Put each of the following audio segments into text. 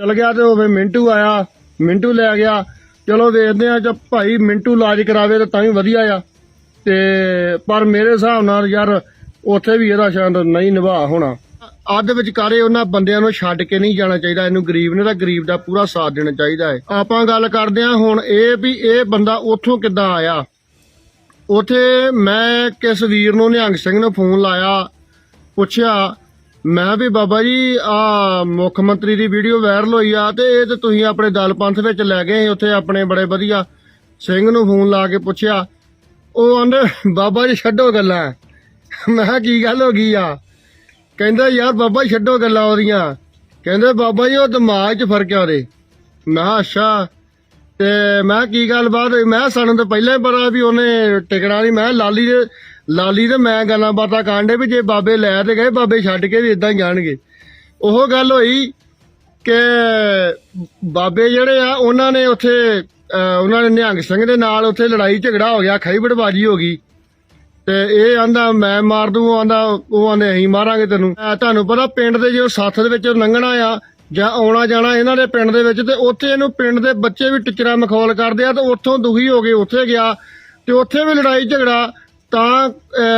ਚਲ ਗਿਆ ਤੇ ਉਹ ਫੇ ਮਿੰਟੂ ਆਇਆ, ਮਿੰਟੂ ਲੈ ਗਿਆ। ਚਲੋ ਵੇਖਦੇ ਆ ਜੇ ਭਾਈ ਮਿੰਟੂ ਇਲਾਜ ਕਰਾਵੇ ਤਾਂ ਤਾਂ ਵੀ ਵਧੀਆ ਆ। ਤੇ ਪਰ ਮੇਰੇ ਹਿਸਾਬ ਨਾਲ ਯਾਰ ਉੱਥੇ ਵੀ ਇਹਦਾ ਸ਼ਾਇਦ ਨਹੀਂ ਨਿਭਾ ਹੋਣਾ। ਅੱਧ ਵਿਚਕਾਰੇ ਉਹਨਾਂ ਬੰਦਿਆਂ ਨੂੰ ਛੱਡ ਕੇ ਨਹੀਂ ਜਾਣਾ ਚਾਹੀਦਾ। ਇਹਨੂੰ ਗਰੀਬ ਨੇ ਤਾਂ ਗਰੀਬ ਦਾ ਪੂਰਾ ਸਾਥ ਦੇਣਾ ਚਾਹੀਦਾ ਹੈ। ਆਪਾਂ ਗੱਲ ਕਰਦੇ ਹਾਂ ਹੁਣ ਇਹ ਵੀ ਇਹ ਬੰਦਾ ਉੱਥੋਂ ਕਿੱਦਾਂ ਆਇਆ? ਉਥੇ ਮੈਂ ਕਿਸ ਵੀਰ ਨੂੰ, ਨਿਹੰਗ ਸਿੰਘ ਨੂੰ ਫੋਨ ਲਾਇਆ, ਪੁੱਛਿਆ ਮੈਂ ਵੀ ਬਾਬਾ ਜੀ, ਆ ਮੁੱਖ ਮੰਤਰੀ ਦੀ ਵੀਡੀਓ ਵਾਇਰਲ ਹੋਈ ਆ ਤੇ ਇਹ ਤੇ ਤੁਸੀਂ ਆਪਣੇ ਦਲ ਪੰਥ ਵਿੱਚ ਲੈ ਗਏ ਉੱਥੇ ਆਪਣੇ ਬੜੇ ਵਧੀਆ ਸਿੰਘ ਨੂੰ ਫੋਨ ਲਾ ਕੇ ਪੁੱਛਿਆ। ਉਹ ਕਹਿੰਦੇ ਬਾਬਾ ਜੀ ਛੱਡੋ ਗੱਲਾਂ। ਮੈਂ ਕਿਹਾ, ਕੀ ਗੱਲ ਹੋ ਗਈ ਆ? ਕਹਿੰਦਾ, ਯਾਰ ਬਾਬਾ ਜੀ ਛੱਡੋ ਗੱਲਾਂ ਉਹਦੀਆਂ। ਕਹਿੰਦੇ, ਬਾਬਾ ਜੀ, ਉਹ ਦਿਮਾਗ 'ਚ ਫ਼ਰਕ ਆ ਉਹਦੇ। ਮੈਂ ਕਿਹਾ, ਅੱਛਾ। ਤੇ ਮੈਂ ਕਿਹਾ, ਕੀ ਗੱਲ ਬਾਤ ਮੈਂ ਕਿਹਾ, ਸਾਨੂੰ ਤਾਂ ਪਹਿਲਾਂ ਹੀ ਪਤਾ ਵੀ ਉਹਨੇ ਟਿਕਣਾ ਨਹੀਂ। ਮੈਂ ਕਿਹਾ, ਲਾਲੀ ਦੇ ਲਾਲੀ ਤੇ ਮੈਂ ਗੱਲਾਂ ਬਾਤਾਂ ਕਾਂਡੇ ਵੀ ਜੇ ਬਾਬੇ ਲੈ ਤੇ ਗਏ, ਬਾਬੇ ਛੱਡ ਕੇ ਵੀ ਇਦਾਂ ਜਾਣਗੇ। ਉਹ ਗੱਲ ਹੋਈ ਕਿ ਬਾਬੇ ਜਿਹੜੇ ਆ, ਉਹਨਾਂ ਨੇ ਉੱਥੇ ਉਹਨਾਂ ਨੇ ਨਿਹੰਗ ਸਿੰਘ ਦੇ ਨਾਲ ਉੱਥੇ ਲੜਾਈ ਝਗੜਾ ਹੋ ਗਿਆ, ਖਾਈ ਬੜਬਾਜ਼ੀ ਹੋ ਗਈ। ਤੇ ਇਹ ਆਂਦਾ, ਮੈਂ ਮਾਰ ਦੂੰ ਆਂਦਾ, ਉਹ ਆਂਦੇ, ਅਸੀਂ ਮਾਰਾਂਗੇ ਤੈਨੂੰ। ਤੁਹਾਨੂੰ ਪਤਾ ਪਿੰਡ ਦੇ ਜੋ ਸੱਥ ਦੇ ਵਿੱਚ ਲੰਘਣਾ ਆ, ਜਾਂ ਆਉਣਾ ਜਾਣਾ ਇਹਨਾਂ ਦੇ ਪਿੰਡ ਦੇ ਵਿੱਚ, ਤੇ ਉੱਥੇ ਇਹਨੂੰ ਪਿੰਡ ਦੇ ਬੱਚੇ ਵੀ ਟਿਚਰਾ ਮਖੌਲ ਕਰਦੇ ਆ, ਤੇ ਉੱਥੋਂ ਦੁਖੀ ਹੋ ਕੇ ਉੱਥੇ ਗਿਆ। ਤੇ ਉੱਥੇ ਵੀ ਲੜਾਈ ਝਗੜਾ ਤਾਂ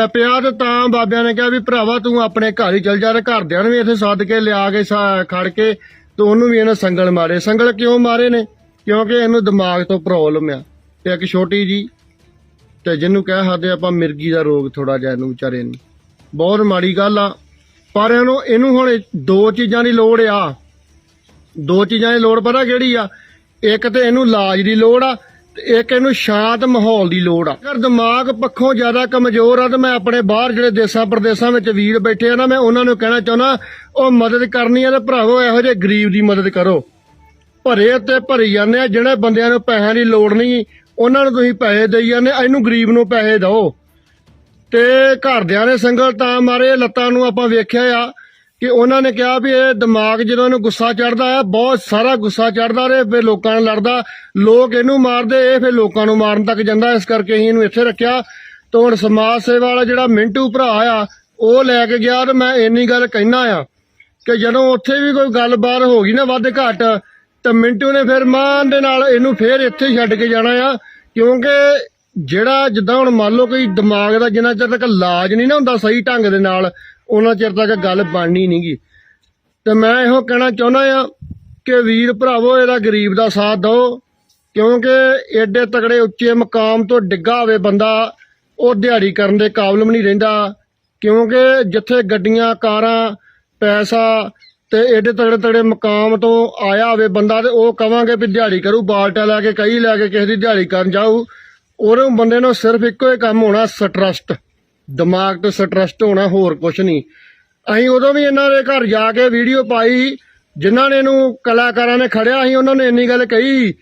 ਪਿਆ ਤੇ ਤਾਂ ਬਾਬਿਆਂ ਨੇ ਕਿਹਾ ਵੀ ਭਰਾਵਾ ਤੂੰ ਆਪਣੇ ਘਰ ਹੀ ਚਲ ਜਾ ਤੇ ਘਰਦਿਆਂ ਨੂੰ ਵੀ ਇੱਥੇ ਸੱਦ ਕੇ ਲਿਆ ਕੇ ਸਾ- ਖੜ ਕੇ ਤੇ ਉਹਨੂੰ ਵੀ ਇਹਨੇ ਸੰਗਲ ਮਾਰੇ। ਸੰਗਲ ਕਿਉਂ ਮਾਰੇ ਨੇ? ਕਿਉਂਕਿ ਇਹਨੂੰ ਦਿਮਾਗ ਤੋਂ ਪ੍ਰੋਬਲਮ ਆ। ਤੇ ਇੱਕ ਛੋਟੀ ਜੀ ਤੇ ਜਿਹਨੂੰ ਕਹਿ ਸਕਦੇ ਆਪਾਂ ਮਿਰਗੀ ਦਾ ਰੋਗ ਥੋੜਾ ਜਿਹਾ ਇਹਨੂੰ ਵਿਚਾਰੇ ਨੂੰ। ਬਹੁਤ ਮਾੜੀ ਗੱਲ ਆ। ਪਰ ਇਹਨੂੰ ਇਹਨੂੰ ਹੁਣ ਦੋ ਚੀਜ਼ਾਂ ਦੀ ਲੋੜ ਆ। ਦੋ ਚੀਜ਼ਾਂ ਦੀ ਲੋੜ ਪਤਾ ਕਿਹੜੀ ਆ? ਇੱਕ ਤੇ ਇਹਨੂੰ ਇਲਾਜ ਦੀ ਲੋੜ ਆ। ਇੱਕ ਇਹਨੂੰ ਸ਼ਾਂਤ ਮਾਹੌਲ ਦੀ ਲੋੜ ਆ। ਅਗਰ ਦਿਮਾਗ ਪੱਖੋਂ ਜ਼ਿਆਦਾ ਕਮਜ਼ੋਰ ਆ, ਤਾਂ ਮੈਂ ਆਪਣੇ ਬਾਹਰ ਜਿਹੜੇ ਦੇਸਾਂ ਪ੍ਰਦੇਸਾਂ ਵਿੱਚ ਵੀਰ ਬੈਠੇ ਆ ਨਾ, ਮੈਂ ਉਹਨਾਂ ਨੂੰ ਕਹਿਣਾ ਚਾਹੁੰਦਾ, ਉਹ ਮਦਦ ਕਰਨੀ ਆ ਤੇ ਭਰਾਵੋ, ਇਹੋ ਜਿਹੇ ਗਰੀਬ ਦੀ ਮਦਦ ਕਰੋ। ਭਰੇ ਤੇ ਭਰੀ ਜਾਂਦੇ ਆ ਜਿਹੜੇ ਬੰਦਿਆਂ ਨੂੰ ਪੈਸਿਆਂ ਦੀ ਲੋੜ ਨਹੀਂ, ਉਹਨਾਂ ਨੂੰ ਤੁਸੀਂ ਪੈਸੇ ਦੇਈ ਜਾਂਦੇ ਇਹਨੂੰ ਗਰੀਬ ਨੂੰ ਪੈਸੇ ਦਿਓ। ਤੇ ਘਰਦਿਆਂ ਨੇ ਸੰਗਲ ਤਾਂ ਮਾਰੇ, ਲੱਤਾਂ ਨੂੰ ਆਪਾਂ ਵੇਖਿਆ ਆ ਕਿ ਉਹਨਾਂ ਨੇ ਕਿਹਾ ਵੀ ਇਹ ਦਿਮਾਗ ਜਦੋਂ ਇਹਨੂੰ ਗੁੱਸਾ ਚੜਦਾ ਆ, ਬਹੁਤ ਸਾਰਾ ਗੁੱਸਾ ਚੜਦਾ ਰਹੇ, ਫਿਰ ਲੋਕਾਂ ਨਾਲ ਲੜਦਾ। ਲੋਕ ਇਹਨੂੰ ਮਾਰਦੇ, ਇਹ ਫਿਰ ਲੋਕਾਂ ਨੂੰ ਮਾਰਨ ਤੱਕ ਜਾਂਦਾ। ਇਸ ਕਰਕੇ ਅਸੀਂ ਇਹਨੂੰ ਇੱਥੇ ਰੱਖਿਆ। ਤੇ ਹੁਣ ਸਮਾਜ ਸੇਵਾ ਵਾਲਾ ਜਿਹੜਾ ਮਿੰਟੂ ਭਰਾ ਆ, ਉਹ ਲੈ ਕੇ ਗਿਆ ਤੇ ਮੈਂ ਇੰਨੀ ਗੱਲ ਕਹਿਣਾ ਆ ਕਿ ਜਦੋਂ ਉੱਥੇ ਵੀ ਕੋਈ ਗੱਲਬਾਤ ਹੋ ਗਈ ਨਾ ਵੱਧ ਘੱਟ, ਤਾਂ ਮਿੰਟੂ ਨੇ ਫਿਰ ਮਾਨ ਦੇ ਨਾਲ ਇਹਨੂੰ ਫੇਰ ਇੱਥੇ ਛੱਡ ਕੇ ਜਾਣਾ ਆ। ਕਿਉਂਕਿ ਜਿਹੜਾ ਜਿੱਦਾਂ ਹੁਣ ਮੰਨ ਲਓ ਕੋਈ ਦਿਮਾਗ ਦਾ ਜਿੰਨਾ ਚਿਰ ਤੱਕ ਇਲਾਜ ਨਹੀਂ ਨਾ ਹੁੰਦਾ ਸਹੀ ਢੰਗ ਦੇ ਨਾਲ ਉਹਨਾਂ ਚਿਰ ਤੱਕ ਗੱਲ ਬਣਨੀ ਨਹੀਂਗੀ ਤੇ ਮੈਂ ਇਹੋ ਕਹਿਣਾ ਚਾਹੁੰਦਾ ਆ ਕਿ ਵੀਰ ਭਰਾਵੋ, ਇਹਦਾ ਗਰੀਬ ਦਾ ਸਾਥ ਦਿਓ, ਕਿਉਂਕਿ ਏਡੇ ਤਗੜੇ ਉੱਚੇ ਮਕਾਮ ਤੋਂ ਡਿੱਗਾ ਹੋਵੇ ਬੰਦਾ, ਉਹ ਦਿਹਾੜੀ ਕਰਨ ਦੇ ਕਾਬਲ ਵੀ ਨਹੀਂ ਰਹਿੰਦਾ। ਕਿਉਂਕਿ ਜਿੱਥੇ ਗੱਡੀਆਂ, ਕਾਰਾਂ, ਪੈਸਾ ਤੇ ਏਡੇ ਤਗੜੇ ਤਗੜੇ ਮਕਾਮ ਤੋਂ ਆਇਆ ਹੋਵੇ ਬੰਦਾ ਤੇ ਉਹ ਕਵਾਂਗੇ ਵੀ ਦਿਹਾੜੀ ਕਰੂ, ਬਾਲਟਾ ਲੈ ਕੇ ਕਈ ਲੈ ਕੇ ਕਿਸੇ ਦੀ ਦਿਹਾੜੀ ਕਰਨ ਜਾਊ। ਉਹਨੂੰ ਬੰਦੇ ਨੂੰ ਸਿਰਫ ਇੱਕੋ ਹੀ ਕੰਮ ਹੋਣਾ, ਸਟਰਸਟ। ਦਿਮਾਗ ਤੋਂ ਸਟਰਸਟ ਹੋਣਾ ਹੋਰ ਕੁਝ ਨਹੀਂ। ਅਸੀਂ ਉਦੋਂ ਵੀ ਇਹਨਾਂ ਦੇ ਘਰ ਜਾ ਕੇ ਵੀਡੀਓ ਪਾਈ, ਜਿਨ੍ਹਾਂ ਨੇ ਇਹਨੂੰ ਕਲਾਕਾਰਾਂ ਨੇ ਖੜਿਆ ਸੀ ਉਹਨਾਂ ਨੇ ਇੰਨੀ ਗੱਲ ਕਹੀ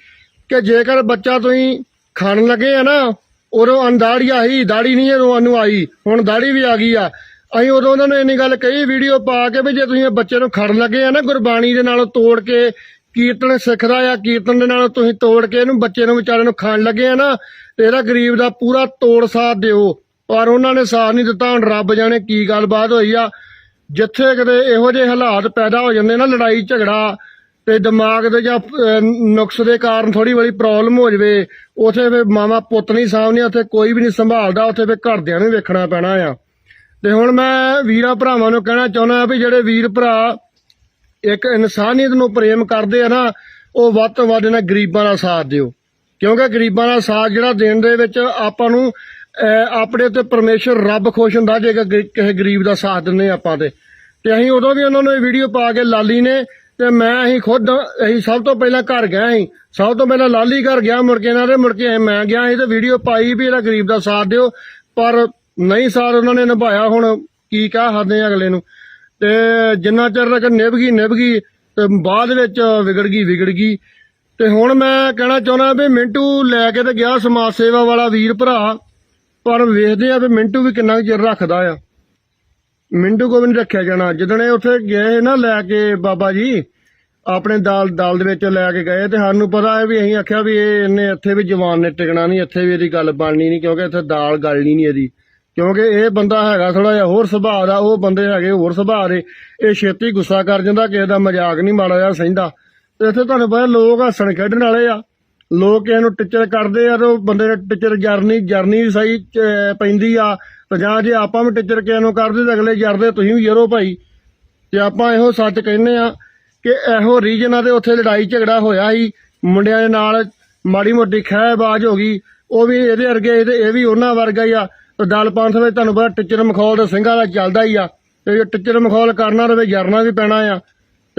ਕਿ ਜੇਕਰ ਬੱਚਾ ਤੁਸੀਂ ਖਾਣ ਲੱਗੇ ਆ ਨਾ, ਉਦੋਂ ਅੰਦਾੜੀ ਆਹੀ, ਦਾੜੀ ਨਹੀਂ ਉਦੋਂ ਨੂੰ ਆਈ, ਹੁਣ ਦਾੜੀ ਵੀ ਆ ਗਈ ਆ। ਅਸੀਂ ਉਦੋਂ ਉਹਨਾਂ ਨੂੰ ਇੰਨੀ ਗੱਲ ਕਹੀ ਵੀਡੀਓ ਪਾ ਕੇ ਵੀ ਜੇ ਤੁਸੀਂ ਬੱਚੇ ਨੂੰ ਖੜਨ ਲੱਗੇ ਆ ਨਾ ਗੁਰਬਾਣੀ ਦੇ ਨਾਲ ਤੋੜ ਕੇ, ਕੀਰਤਨ ਸਿੱਖਦਾ ਆ, ਕੀਰਤਨ ਦੇ ਨਾਲ ਤੁਸੀਂ ਤੋੜ ਕੇ ਇਹਨੂੰ ਬੱਚੇ ਨੂੰ ਵਿਚਾਰੇ ਨੂੰ ਖਾਣ ਲੱਗੇ ਆ ਨਾ, ਤੇ ਇਹਦਾ ਗਰੀਬ ਦਾ ਪੂਰਾ ਤੋੜ ਸਾਥ ਦਿਓ। ਪਰ ਉਹਨਾਂ ਨੇ ਸਾਥ ਨਹੀਂ ਦਿੱਤਾ। ਹੁਣ ਰੱਬ ਜਾਣੇ ਕੀ ਗੱਲਬਾਤ ਹੋਈ ਆ। ਜਿੱਥੇ ਕਿਤੇ ਇਹੋ ਜਿਹੇ ਹਾਲਾਤ ਪੈਦਾ ਹੋ ਜਾਂਦੇ ਨਾ, ਲੜਾਈ, ਝਗੜਾ ਤੇ ਦਿਮਾਗ ਦੇ ਜਾਂ ਨੁਕਸ ਦੇ ਕਾਰਨ ਥੋੜੀ ਬੜੀ ਪ੍ਰੋਬਲਮ ਹੋ ਜਵੇ, ਉਥੇ ਫੇ ਮਾਵਾ ਪੁੱਤ ਨਹੀਂ ਸਾਹਮਣੇ ਉੱਥੇ ਕੋਈ ਵੀ ਨਹੀਂ ਸੰਭਾਲਦਾ, ਉੱਥੇ ਫੇ ਘਰਦਿਆਂ ਨੂੰ ਵੇਖਣਾ ਪੈਣਾ ਆ। ਤੇ ਹੁਣ ਮੈਂ ਵੀਰਾਂ ਭਰਾਵਾਂ ਨੂੰ ਕਹਿਣਾ ਚਾਹੁੰਦਾ ਵੀ ਜਿਹੜੇ ਵੀਰ ਭਰਾ ਇੱਕ ਇਨਸਾਨੀਅਤ ਨੂੰ ਪ੍ਰੇਮ ਕਰਦੇ ਆ ਨਾ, ਉਹ ਵੱਧ ਤੋਂ ਵੱਧ ਇਹਨਾਂ ਗਰੀਬਾਂ ਦਾ ਸਾਥ ਦਿਓ। ਕਿਉਂਕਿ ਗਰੀਬਾਂ ਦਾ ਸਾਥ ਜਿਹੜਾ ਦੇਣ ਦੇ ਵਿੱਚ ਆਪਾਂ ਨੂੰ ਆਪਣੇ ਤੇ ਪਰਮੇਸ਼ਰ ਰੱਬ ਖੁਸ਼ ਹੁੰਦਾ ਜੇ ਕਿਸੇ ਗਰੀਬ ਦਾ ਸਾਥ ਦਿੰਨੇ ਆਪਾਂ ਤੇ। ਤੇ ਅਸੀਂ ਉਦੋਂ ਵੀ ਉਹਨਾਂ ਨੂੰ ਇਹ ਵੀਡੀਓ ਪਾ ਕੇ ਲਾਲੀ ਨੇ ਤੇ ਮੈਂ ਅਸੀਂ ਖੁਦ ਅਸੀਂ ਸਭ ਤੋਂ ਪਹਿਲਾਂ ਘਰ ਗਏ ਸੀ। ਸਭ ਤੋਂ ਪਹਿਲਾਂ ਲਾਲੀ ਘਰ ਗਿਆ, ਮੁੜ ਕੇ ਇਹਨਾਂ ਦੇ, ਮੁੜ ਕੇ ਮੈਂ ਗਿਆ ਸੀ ਤੇ ਵੀਡੀਓ ਪਾਈ ਵੀ ਇਹਦਾ ਗਰੀਬ ਦਾ ਸਾਥ ਦਿਓ। ਪਰ ਨਹੀਂ ਸਾਥ ਉਹਨਾਂ ਨੇ ਨਿਭਾਇਆ, ਹੁਣ ਕੀ ਕਹਿ ਸਕਦੇ ਅਗਲੇ ਨੂੰ। ਤੇ ਜਿੰਨਾ ਚਿਰ ਤੱਕ ਨਿਭ ਗਈ ਨਿਭ ਗਈ ਤੇ ਬਾਅਦ ਵਿੱਚ ਵਿਗੜ ਗਈ ਵਿਗੜ ਗਈ। ਤੇ ਹੁਣ ਮੈਂ ਕਹਿਣਾ ਚਾਹੁੰਦਾ ਵੀ ਮਿੰਟੂ ਲੈ ਕੇ ਤੇ ਗਿਆ ਸਮਾਜ ਸੇਵਾ ਵਾਲਾ ਵੀਰ ਭਰਾ। ਪਰ ਵੇਖਦੇ ਆ ਵੀ ਮਿੰਟੂ ਵੀ ਕਿੰਨਾ ਕੁ ਚਿਰ ਰੱਖਦਾ ਆ। ਮਿੰਟੂ ਕੋ ਵੀ ਨਹੀਂ ਰੱਖਿਆ ਜਾਣਾ। ਜਦੋਂ ਇਹ ਉੱਥੇ ਗਏ ਨਾ ਲੈ ਕੇ ਬਾਬਾ ਜੀ, ਆਪਣੇ ਦਾਲ ਦਾਲ ਦੇ ਵਿੱਚ ਲੈ ਕੇ ਗਏ ਤੇ ਸਾਨੂੰ ਪਤਾ ਹੈ ਵੀ ਅਸੀਂ ਆਖਿਆ ਵੀ ਇਹ ਇਹਨੇ ਇੱਥੇ ਵੀ ਜਵਾਨ ਨੇ ਟਿਕਣਾ ਨਹੀਂ, ਇੱਥੇ ਵੀ ਇਹਦੀ ਗੱਲ ਬਣਨੀ ਨਹੀਂ, ਕਿਉਂਕਿ ਇੱਥੇ ਦਾਲ ਗਲਣੀ ਨਹੀਂ ਇਹਦੀ। ਕਿਉਂਕਿ ਇਹ ਬੰਦਾ ਹੈਗਾ ਥੋੜਾ ਜਿਹਾ ਹੋਰ ਸੁਭਾਅ ਦਾ, ਉਹ ਬੰਦੇ ਹੈਗੇ ਹੋਰ ਸੁਭਾਅ ਦੇ। ਇਹ ਛੇਤੀ ਗੁੱਸਾ ਕਰ ਜਾਂਦਾ, ਕਿਸੇ ਦਾ ਮਜ਼ਾਕ ਨਹੀਂ ਮਾੜਾ ਜਿਹਾ ਸਹਿੰਦਾ। ਤੇ ਇੱਥੇ ਤੁਹਾਨੂੰ ਪਤਾ ਲੋਕ ਹੱਸਣ ਖੇਡਣ ਵਾਲੇ ਆ। ਲੋਕ ਇਹਨੂੰ ਟਿੱਚਰ ਕਰਦੇ ਆ ਤੇ ਉਹ ਬੰਦੇ ਨੇ ਟੀਚਰ ਜਰਨੀ ਜਰਨੀ ਸਹੀ ਪੈਂਦੀ ਆ। ਤੇ ਜਾਂ ਜੇ ਆਪਾਂ ਵੀ ਟੀਚਰ ਕਿਸੇ ਨੂੰ ਕਰਦੇ ਤੇ ਅਗਲੇ ਜਰਦੇ, ਤੁਸੀਂ ਵੀ ਜਰੋ ਭਾਈ। ਤੇ ਆਪਾਂ ਇਹੋ ਸੱਚ ਕਹਿੰਦੇ ਆ ਕਿ ਇਹੋ ਰੀਜਨਾਂ ਦੇ ਉੱਥੇ ਲੜਾਈ ਝਗੜਾ ਹੋਇਆ ਸੀ। ਮੁੰਡਿਆਂ ਦੇ ਨਾਲ ਮਾੜੀ ਮੋਟੀ ਖਹਿਬਾਜ਼ ਹੋ ਗਈ। ਉਹ ਵੀ ਇਹਦੇ ਵਰਗੇ, ਇਹਦੇ, ਇਹ ਵੀ ਉਹਨਾਂ ਵਰਗਾ ਹੀ ਆ। ਤੇ ਦਲ ਪੰਥ ਵਿੱਚ ਤੁਹਾਨੂੰ ਪਤਾ ਟਿੱਚਰ ਮਖੌਲ ਤੇ ਸਿੰਘਾਂ ਦਾ ਚੱਲਦਾ ਹੀ ਆ। ਤੇ ਜੇ ਟੀਚਰ ਮਖੌਲ ਕਰਨਾ ਰਵੇ, ਜਰਨਾ ਵੀ ਪੈਣਾ ਆ।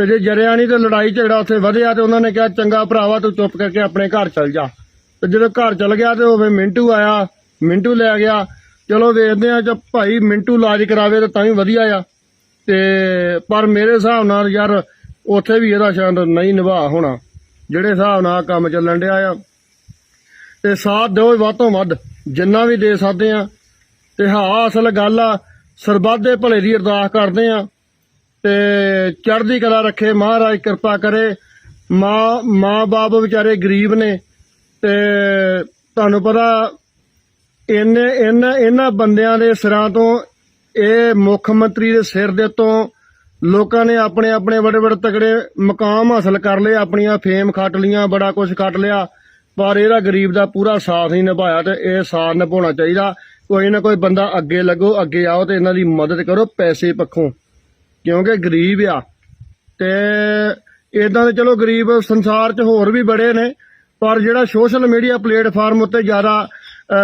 ਤੇ ਜੇ ਜਰਿਆ ਨਹੀਂ ਤੇ ਲੜਾਈ ਝਗੜਾ ਉੱਥੇ ਵਧਿਆ ਤੇ ਉਹਨਾਂ ਨੇ ਕਿਹਾ, ਚੰਗਾ ਭਰਾਵਾ, ਤੂੰ ਚੁੱਪ ਕਰਕੇ ਆਪਣੇ ਘਰ ਚਲ ਜਾ। ਤੇ ਜਦੋਂ ਘਰ ਚਲ ਗਿਆ ਤੇ ਉਹ ਫਿਰ ਮਿੰਟੂ ਆਇਆ, ਮਿੰਟੂ ਲੈ ਗਿਆ। ਚਲੋ ਵੇਖਦੇ ਆ ਜੇ ਭਾਈ ਮਿੰਟੂ ਇਲਾਜ ਕਰਾਵੇ ਤਾਂ ਤਾਂ ਵੀ ਵਧੀਆ ਆ। ਤੇ ਪਰ ਮੇਰੇ ਹਿਸਾਬ ਨਾਲ ਯਾਰ ਉੱਥੇ ਵੀ ਇਹਦਾ ਸ਼ਾਇਦ ਨਹੀਂ ਨਿਭਾ ਹੋਣਾ, ਜਿਹੜੇ ਹਿਸਾਬ ਨਾਲ ਕੰਮ ਚੱਲਣ ਡਿਆ ਆ। ਤੇ ਸਾਥ ਦਿਓ ਵੱਧ ਤੋਂ ਵੱਧ, ਜਿੰਨਾ ਵੀ ਦੇ ਸਕਦੇ ਆ। ਤੇ ਹਾਂ, ਅਸਲ ਗੱਲ ਆ, ਸਰਬੱਤ ਦੇ ਭਲੇ ਦੀ ਅਰਦਾਸ ਕਰਦੇ ਆ। ਤੇ ਚੜ੍ਹਦੀ ਕਲਾ ਰੱਖੇ, ਮਹਾਰਾਜ ਕਿਰਪਾ ਕਰੇ। ਮਾਂ ਮਾਂ ਬਾਪ ਵਿਚਾਰੇ ਗਰੀਬ ਨੇ ਤੇ ਤੁਹਾਨੂੰ ਪਤਾ ਇਹਨੇ ਇਹਨਾਂ ਇਹਨਾਂ ਬੰਦਿਆਂ ਦੇ ਸਿਰਾਂ ਤੋਂ ਇਹ ਮੁੱਖ ਮੰਤਰੀ ਦੇ ਸਿਰ ਦੇ ਤੋਂ ਲੋਕਾਂ ਨੇ ਆਪਣੇ ਆਪਣੇ ਵੱਡੇ ਵੱਡੇ ਤਕੜੇ ਮਕਾਮ ਹਾਸਲ ਕਰ ਲਏ, ਆਪਣੀਆਂ ਫੇਮ ਖੱਟ ਲੀਆਂ ਬੜਾ ਕੁਝ ਖੱਟ ਲਿਆ, ਪਰ ਇਹਦਾ ਗਰੀਬ ਦਾ ਪੂਰਾ ਸਾਥ ਨਹੀਂ ਨਿਭਾਇਆ ਤੇ ਇਹ ਸਾਥ ਨਿਭਾਉਣਾ ਚਾਹੀਦਾ। ਕੋਈ ਨਾ ਕੋਈ ਬੰਦਾ ਅੱਗੇ ਲੱਗੋ, ਅੱਗੇ ਆਓ ਤੇ ਇਹਨਾਂ ਦੀ ਮਦਦ ਕਰੋ, ਪੈਸੇ ਪੱਖੋਂ। ਕਿਉਂਕਿ ਗਰੀਬ ਆ। ਤੇ ਇਦਾਂ ਦੇ ਚਲੋ ਗਰੀਬ ਸੰਸਾਰ 'ਚ ਹੋਰ ਵੀ ਬੜੇ ਨੇ, ਪਰ ਜਿਹੜਾ ਸੋਸ਼ਲ ਮੀਡੀਆ ਪਲੇਟਫਾਰਮ ਉੱਤੇ ਜ਼ਿਆਦਾ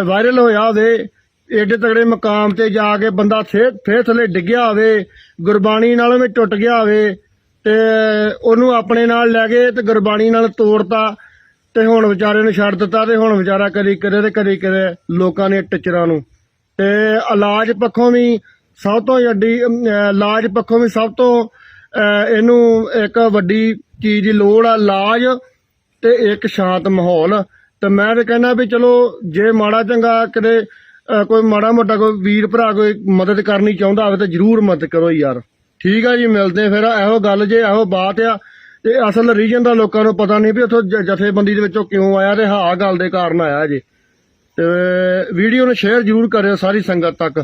ਵਾਇਰਲ ਹੋਇਆ ਹੋਵੇ, ਏਡੇ ਤਗੜੇ ਮਕਾਮ ਤੇ ਜਾ ਕੇ ਬੰਦਾ ਫੇਰ ਫੇਰ ਥੱਲੇ ਡਿੱਗਿਆ ਹੋਵੇ, ਗੁਰਬਾਣੀ ਨਾਲੋਂ ਵੀ ਟੁੱਟ ਗਿਆ ਹੋਵੇ, ਤੇ ਉਹਨੂੰ ਆਪਣੇ ਨਾਲ ਲੈ ਗਏ ਤੇ ਗੁਰਬਾਣੀ ਨਾਲ ਤੋੜਤਾ, ਤੇ ਹੁਣ ਵਿਚਾਰੇ ਨੂੰ ਛੱਡ ਦਿੱਤਾ ਤੇ ਹੁਣ ਵਿਚਾਰਾ ਕਦੀ ਕਦੇ ਤੇ ਕਦੀ ਕਦੇ ਲੋਕਾਂ ਨੇ ਟਿਚਰਾਂ ਨੂੰ। ਤੇ ਇਲਾਜ ਪੱਖੋਂ ਵੀ ਸਭ ਤੋਂ ਵੱਡੀ ਅਮ, ਇਲਾਜ ਪੱਖੋਂ ਵੀ ਸਭ ਤੋਂ ਇਹਨੂੰ ਇੱਕ ਵੱਡੀ ਚੀਜ਼ ਦੀ ਲੋੜ ਆ ਇਲਾਜ ਤੇ ਇੱਕ ਸ਼ਾਂਤ ਮਾਹੌਲ। ਤੇ ਮੈਂ ਤਾਂ ਕਹਿੰਦਾ ਵੀ ਚਲੋ ਜੇ ਮਾੜਾ ਚੰਗਾ ਕਿਤੇ ਕੋਈ ਮਾੜਾ ਮੋਟਾ ਕੋਈ ਵੀਰ ਭਰਾ ਕੋਈ ਮਦਦ ਕਰਨੀ ਚਾਹੁੰਦਾ ਹੋਵੇ ਤਾਂ ਜਰੂਰ ਮਦਦ ਕਰੋ ਯਾਰ। ਠੀਕ ਆ ਜੀ ਮਿਲਦੇ ਫਿਰ। ਇਹੋ ਗੱਲ ਜੇ ਇਹੋ ਬਾਤ ਆ ਤੇ ਅਸਲ ਰੀਜਨ ਦਾ ਲੋਕਾਂ ਨੂੰ ਪਤਾ ਨਹੀਂ ਵੀ ਉੱਥੋਂ ਜ- ਜਥੇਬੰਦੀ ਦੇ ਵਿੱਚੋਂ ਕਿਉਂ ਆਇਆ ਤੇ ਹਾਂ ਗੱਲ ਦੇ ਕਾਰਨ ਆਇਆ ਜੀ। ਤੇ ਵੀਡੀਓ ਨੂੰ ਸ਼ੇਅਰ ਜਰੂਰ ਕਰਿਓ ਸਾਰੀ ਸੰਗਤ ਤੱਕ।